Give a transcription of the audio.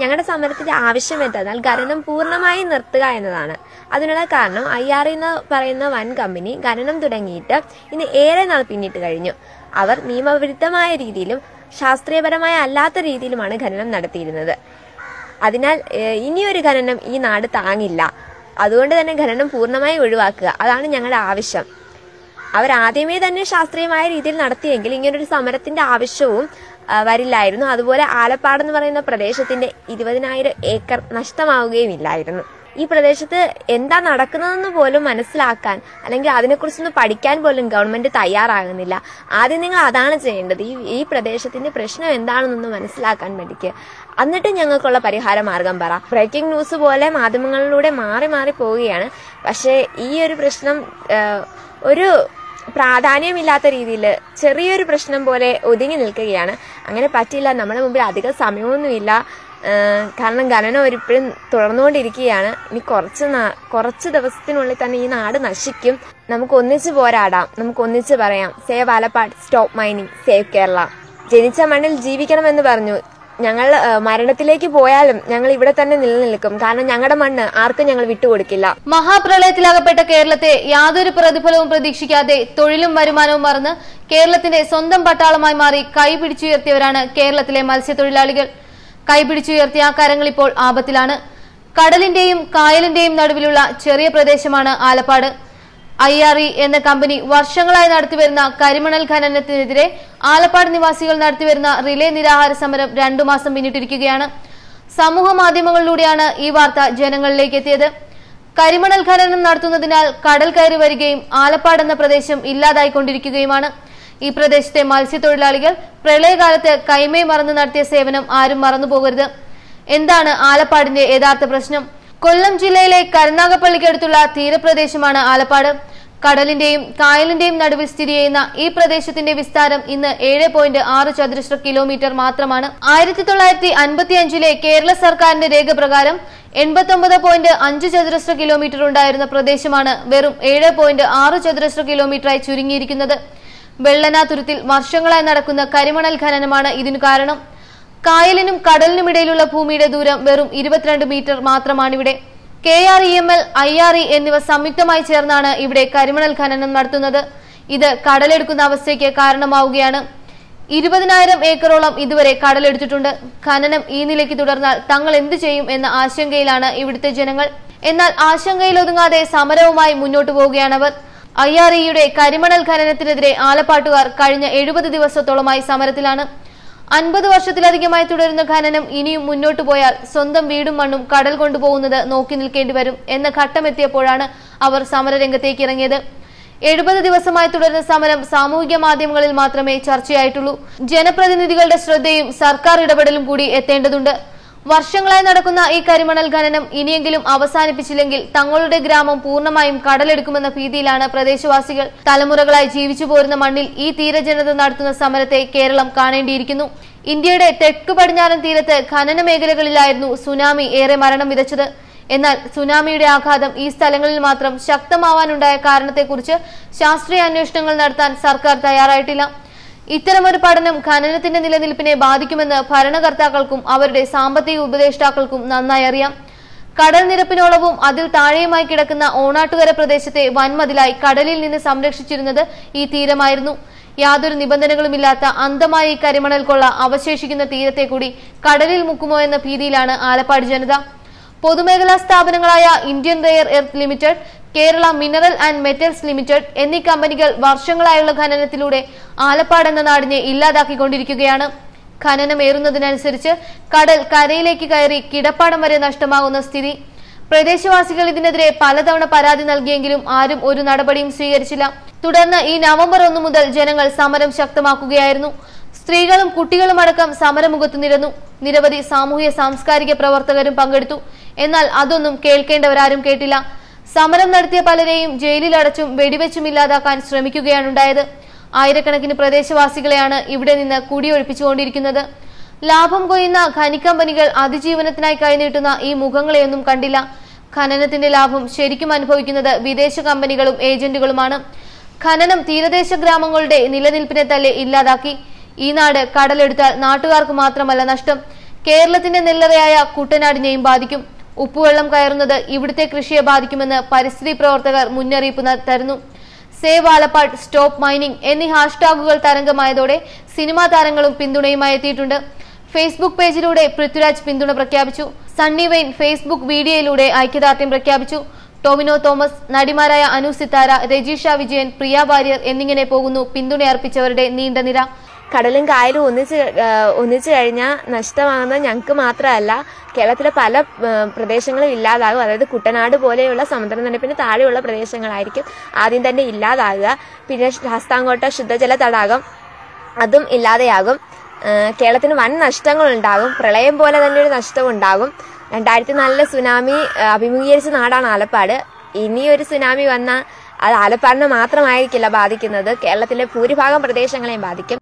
ഞങ്ങളുടെ സമരത്തിന്റെ ആവശ്യം എന്തെന്നാൽ ഖനനം പൂർണമായി നിർത്തുക എന്നതാണ്. അതിനുള്ള കാരണം ഐ ആർ എന്ന് പറയുന്ന വൻ കമ്പനി ഖനനം തുടങ്ങിയിട്ട് ഇന്ന് ഏറെ നാൾ പിന്നിട്ട് കഴിഞ്ഞു. അവർ നിയമവിരുദ്ധമായ രീതിയിലും ശാസ്ത്രീയപരമായ അല്ലാത്ത രീതിയിലുമാണ് ഖനനം നടത്തിയിരുന്നത്. അതിനാൽ ഇനിയൊരു ഖനനം ഈ നാട് താങ്ങില്ല. അതുകൊണ്ട് തന്നെ ഖനനം പൂർണമായി ഒഴിവാക്കുക. അതാണ് ഞങ്ങളുടെ ആവശ്യം. അവർ ആദ്യമേ തന്നെ ശാസ്ത്രീയമായ രീതിയിൽ നടത്തിയെങ്കിൽ ഇങ്ങനൊരു സമരത്തിന്റെ ആവശ്യവും വരില്ലായിരുന്നു. അതുപോലെ ആലപ്പാട് എന്ന് പറയുന്ന പ്രദേശത്തിന്റെ ഇരുപതിനായിരം ഏക്കർ നഷ്ടമാവുകയും ഇല്ലായിരുന്നു ഈ പ്രദേശത്ത് എന്താ നടക്കുന്നതെന്ന് പോലും മനസ്സിലാക്കാൻ അല്ലെങ്കിൽ അതിനെക്കുറിച്ചൊന്ന് പഠിക്കാൻ പോലും ഗവൺമെന്റ് തയ്യാറാകുന്നില്ല. ആദ്യം നിങ്ങൾ അതാണ് ചെയ്യേണ്ടത്. ഈ ഈ പ്രദേശത്തിന്റെ പ്രശ്നം എന്താണെന്നൊന്ന് മനസ്സിലാക്കാൻ വേണ്ടിക്ക്. എന്നിട്ട് ഞങ്ങൾക്കുള്ള പരിഹാര മാർഗം പറ. ബ്രേക്കിംഗ് ന്യൂസ് പോലെ മാധ്യമങ്ങളിലൂടെ മാറി മാറി പോവുകയാണ്. പക്ഷേ ഈ ഒരു പ്രശ്നം ഒരു പ്രാധാന്യമില്ലാത്ത രീതിയിൽ ചെറിയൊരു പ്രശ്നം പോലെ ഒതുങ്ങി നിൽക്കുകയാണ്. അങ്ങനെ പറ്റില്ല നമ്മുടെ മുമ്പിൽ അധികം സമയമൊന്നുമില്ല. കാരണം ഖനനം ഒരിപ്പോഴും തുടർന്നുകൊണ്ടിരിക്കുകയാണ്. ഇനി കുറച്ച് കുറച്ച് ദിവസത്തിനുള്ളിൽ തന്നെ ഈ നാട് നശിക്കും. നമുക്ക് ഒന്നിച്ച് പോരാടാം. നമുക്ക് ഒന്നിച്ച് പറയാം. Save Alappad stop mining save Kerala. ജനിച്ച മണ്ണിൽ ജീവിക്കണമെന്ന് പറഞ്ഞു. ഞങ്ങൾ മരണത്തിലേക്ക് പോയാലും ഞങ്ങൾ ഇവിടെ തന്നെ നിലനിൽക്കും. കാരണം ഞങ്ങളുടെ മണ്ണ് ആർക്കും ഞങ്ങൾ വിട്ടുകൊടുക്കില്ല. മഹാപ്രളയത്തിലകപ്പെട്ട കേരളത്തെ യാതൊരു പ്രതിഫലവും പ്രതീക്ഷിക്കാതെ തൊഴിലും വരുമാനവും മറന്ന് കേരളത്തിന്റെ സ്വന്തം പട്ടാളമായി മാറി കൈപിടിച്ചുയർത്തിയവരാണ് കേരളത്തിലെ മത്സ്യത്തൊഴിലാളികൾ. കൈപിടിച്ചുയർത്തിയ കരങ്ങൾ ഇപ്പോൾ ആപത്തിലാണ്. കടലിന്റെയും കായലിന്റെയും നടുവിലുള്ള ചെറിയ പ്രദേശമാണ് ആലപ്പാട്. ഐ ആർ ഇ എന്ന കമ്പനി വർഷങ്ങളായി നടത്തിവരുന്ന കരിമണൽ ഖനനത്തിനെതിരെ ആലപ്പാട് നിവാസികൾ നടത്തിവരുന്ന റിലേ നിരാഹാര സമരം രണ്ടു മാസം പിന്നിട്ടിരിക്കുകയാണ്. സമൂഹ മാധ്യമങ്ങളിലൂടെയാണ് ഈ വാർത്ത ജനങ്ങളിലേക്ക് എത്തിയത്. കരിമണൽ ഖനനം നടത്തുന്നതിനാൽ കടൽ കയറി വരികയും ആലപ്പാട് എന്ന പ്രദേശം ഇല്ലാതായിക്കൊണ്ടിരിക്കുകയുമാണ് ഈ പ്രദേശത്തെ മത്സ്യത്തൊഴിലാളികൾ പ്രളയകാലത്ത് കൈമേ മറന്നു നടത്തിയ സേവനം ആരും മറന്നുപോകരുത്. എന്താണ് ആലപ്പാടിന്റെ യഥാർത്ഥ പ്രശ്നം? കൊല്ലം ജില്ലയിലെ കരുനാഗപ്പള്ളിക്കടുത്തുള്ള തീരപ്രദേശമാണ് ആലപ്പാട്. കടലിന്റെയും കായലിന്റെയും നടുവിൽ സ്ഥിതി ചെയ്യുന്ന ഈ പ്രദേശത്തിന്റെ വിസ്താരം ഇന്ന് ഏഴ് പോയിന്റ് ആറ് ചതുരശ്ര കിലോമീറ്റർ മാത്രമാണ്. ആയിരത്തി തൊള്ളായിരത്തി അൻപത്തി അഞ്ചിലെ കേരള സർക്കാരിന്റെ രേഖ പ്രകാരം എൺപത്തി ഒമ്പത് പോയിന്റ് അഞ്ച് ചതുരശ്ര കിലോമീറ്റർ ഉണ്ടായിരുന്ന പ്രദേശമാണ് വെറും ഏഴ് പോയിന്റ് ആറ് ചതുരശ്ര കിലോമീറ്ററായി ചുരുങ്ങിയിരിക്കുന്നത്. വെള്ളനാതുരത്തിൽ വർഷങ്ങളായി നടക്കുന്ന കരിമണൽ ഖനനമാണ് ഇതിനു കാരണം. കായലിനും കടലിനുമിടയിലുള്ള ഭൂമിയുടെ ദൂരം വെറും ഇരുപത്തിരണ്ട് metre മാത്രമാണിവിടെ. K R E M L I R E എന്നിവ സംയുക്തമായി ചേർന്നാണ് ഇവിടെ കരിമണൽ ഖനനം നടത്തുന്നത്. ഇത് കടലെടുക്കുന്ന അവസ്ഥയ്ക്ക് കാരണമാവുകയാണ്. ഇരുപതിനായിരം ഏക്കറോളം ഇതുവരെ കടലെടുത്തിട്ടുണ്ട്. ഖനനം ഈ നിലയ്ക്ക് തുടർന്നാൽ തങ്ങൾ എന്തു ചെയ്യും എന്ന ആശങ്കയിലാണ് ഇവിടുത്തെ ജനങ്ങൾ. എന്നാൽ ആശങ്കയിൽ ഒതുങ്ങാതെ സമരവുമായി മുന്നോട്ടു പോവുകയാണവർ. ഐ ആർ ഇയുടെ കരിമണൽ ഖനനത്തിനെതിരെ ആലപ്പാട്ടുകാർ കഴിഞ്ഞ എഴുപത് ദിവസത്തോളമായി സമരത്തിലാണ്. അൻപത് വർഷത്തിലധികമായി തുടരുന്ന ഖനനം ഇനിയും മുന്നോട്ടു പോയാൽ സ്വന്തം വീടും മണ്ണും കടൽ കൊണ്ടുപോകുന്നത് നോക്കി നിൽക്കേണ്ടി വരും എന്ന ഘട്ടമെത്തിയപ്പോഴാണ് അവർ സമരരംഗത്തേക്ക് ഇറങ്ങിയത്. എഴുപത് ദിവസമായി തുടരുന്ന സമരം സാമൂഹിക മാധ്യമങ്ങളിൽ മാത്രമേ ചർച്ചയായിട്ടുള്ളൂ. ജനപ്രതിനിധികളുടെ ശ്രദ്ധയും സർക്കാർ ഇടപെടലും കൂടി എത്തേണ്ടതുണ്ട്. വർഷങ്ങളായി നടക്കുന്ന ഈ കരിമണൽ ഖനനം ഇനിയെങ്കിലും അവസാനിപ്പിച്ചില്ലെങ്കിൽ തങ്ങളുടെ ഗ്രാമം പൂർണമായും കടലെടുക്കുമെന്ന ഭീതിയിലാണ് പ്രദേശവാസികൾ. തലമുറകളായി ജീവിച്ചു പോരുന്ന മണ്ണിൽ ഈ തീരജനത നടത്തുന്ന സമരത്തെ കേരളം കാണേണ്ടിയിരിക്കുന്നു. ഇന്ത്യയുടെ തെക്ക് പടിഞ്ഞാറൻ തീരത്ത് ഖനന മേഖലകളിലായിരുന്നു സുനാമി ഏറെ മരണം വിതച്ചത്. എന്നാൽ സുനാമിയുടെ ആഘാതം ഈ സ്ഥലങ്ങളിൽ മാത്രം ശക്തമാവാനുണ്ടായ കാരണത്തെക്കുറിച്ച് ശാസ്ത്രീയ അന്വേഷണങ്ങൾ നടത്താൻ സർക്കാർ തയ്യാറായിട്ടില്ല. ഇത്തരമൊരു പഠനം ഖനനത്തിന്റെ നിലനിൽപ്പിനെ ബാധിക്കുമെന്ന് ഭരണകർത്താക്കൾക്കും അവരുടെ സാമ്പത്തിക ഉപദേഷ്ടാക്കൾക്കും നന്നായി അറിയാം. കടൽ നിരപ്പിനോളവും അതിൽ താഴെയുമായി കിടക്കുന്ന ഓണാട്ടുകര പ്രദേശത്തെ വൻമതിലായി കടലിൽ നിന്ന് സംരക്ഷിച്ചിരുന്നത് ഈ തീരമായിരുന്നു. യാതൊരു നിബന്ധനകളുമില്ലാത്ത അന്തമായി കരിമണൽ കൊള്ള അവശേഷിക്കുന്ന തീരത്തെ കൂടി കടലിൽ മുക്കുമോ എന്ന ഭീതിയിലാണ് ആലപ്പാട് ജനത. പൊതുമേഖലാ സ്ഥാപനങ്ങളായ Indian rare earth limited Kerala mineral and metals limited എന്നീ കമ്പനികൾ വർഷങ്ങളായുള്ള ഖനനത്തിലൂടെ ആലപ്പാട് എന്ന നാടിനെ ഇല്ലാതാക്കിക്കൊണ്ടിരിക്കുകയാണ്. ഖനനമേറുന്നതിനനുസരിച്ച് കടൽ കരയിലേക്ക് കയറി കിടപ്പാടം വരെ നഷ്ടമാകുന്ന സ്ഥിതി. പ്രദേശവാസികൾ ഇതിനെതിരെ പലതവണ പരാതി നൽകിയെങ്കിലും ആരും ഒരു നടപടിയും സ്വീകരിച്ചില്ല. തുടർന്ന് ഈ നവംബർ ഒന്ന് മുതൽ ജനങ്ങൾ സമരം ശക്തമാക്കുകയായിരുന്നു. സ്ത്രീകളും കുട്ടികളും അടക്കം സമരമുഖത്ത് നിരന്നു. നിരവധി സാമൂഹ്യ സാംസ്കാരിക പ്രവർത്തകരും പങ്കെടുത്തു. എന്നാൽ അതൊന്നും കേൾക്കേണ്ടവരാരും കേട്ടില്ല. സമരം നടത്തിയ പലരെയും ജയിലിൽ അടച്ചും വെടിവെച്ചും ഇല്ലാതാക്കാൻ ശ്രമിക്കുകയാണുണ്ടായത് ആയിരക്കണക്കിന് പ്രദേശവാസികളെയാണ് ഇവിടെ നിന്ന് കുടിയൊഴിപ്പിച്ചുകൊണ്ടിരിക്കുന്നത്. ലാഭം കൊയ്യുന്ന ഖനിക്കമ്പനികൾ അതിജീവനത്തിനായി കൈനീട്ടുന്ന ഈ മുഖങ്ങളെയൊന്നും കണ്ടില്ല. ഖനനത്തിന്റെ ലാഭം ശരിക്കും അനുഭവിക്കുന്നത് വിദേശ കമ്പനികളും ഏജന്റുകളുമാണ്. ഖനനം തീരദേശ ഗ്രാമങ്ങളുടെ നിലനിൽപ്പിനെ തന്നെ ഇല്ലാതാക്കി. ഈ നാട് കടലെടുത്താൽ നാട്ടുകാർക്ക് മാത്രമല്ല നഷ്ടം. കേരളത്തിന്റെ നെല്ലറയായ കുട്ടനാടിനെയും ബാധിക്കും. ഉപ്പുവെള്ളം കയറുന്നത് ഇവിടുത്തെ കൃഷിയെ ബാധിക്കുമെന്ന് പരിസ്ഥിതി പ്രവർത്തകർ മുന്നറിയിപ്പ് തരുന്നു. സേവ് ആലപ്പാട് സ്റ്റോപ്പ് മൈനിങ് എന്നീ ഹാഷ്ടാഗുകൾ തരംഗമായതോടെ സിനിമാ താരങ്ങളും പിന്തുണയുമായി എത്തിയിട്ടുണ്ട്. ഫേസ്ബുക്ക് പേജിലൂടെ പൃഥ്വിരാജ് പിന്തുണ പ്രഖ്യാപിച്ചു. സണ്ണി വെയിൻ ഫേസ്ബുക്ക് വീഡിയോയിലൂടെ ഐക്യദാർഢ്യം പ്രഖ്യാപിച്ചു. ടോമിനോ തോമസ് നടിമാരായ അനു സിത്താര രജീഷ വിജയൻ പ്രിയ വാര്യർ എന്നിങ്ങനെ പോകുന്നു പിന്തുണയർപ്പിച്ചവരുടെ നീണ്ട നിര. കടലും കായലും ഒന്നിച്ച് ഒന്നിച്ചു കഴിഞ്ഞാൽ നഷ്ടമാകുന്നത് ഞങ്ങൾക്ക് മാത്രമല്ല കേരളത്തിലെ പല പ്രദേശങ്ങളും ഇല്ലാതാകും. അതായത് കുട്ടനാട് പോലെയുള്ള സമുദ്രനിരപ്പിന് താഴെയുള്ള പ്രദേശങ്ങളായിരിക്കും ആദ്യം തന്നെ ഇല്ലാതാകുക. പിന്നെ ശാസ്താംകോട്ട ശുദ്ധജല തടാകം അതും ഇല്ലാതെയാകും. കേരളത്തിന് വൻ നഷ്ടങ്ങൾ ഉണ്ടാകും. പ്രളയം പോലെ തന്നെ ഒരു നഷ്ടം ഉണ്ടാകും. രണ്ടായിരത്തി നാലിലെ സുനാമി അഭിമുഖീകരിച്ച നാടാണ് ആലപ്പാട്. ഇനിയൊരു സുനാമി വന്നാൽ അത് ആലപ്പാടിനെ മാത്രമായിരിക്കില്ല ബാധിക്കുന്നത്. കേരളത്തിലെ ഭൂരിഭാഗം പ്രദേശങ്ങളെയും ബാധിക്കും.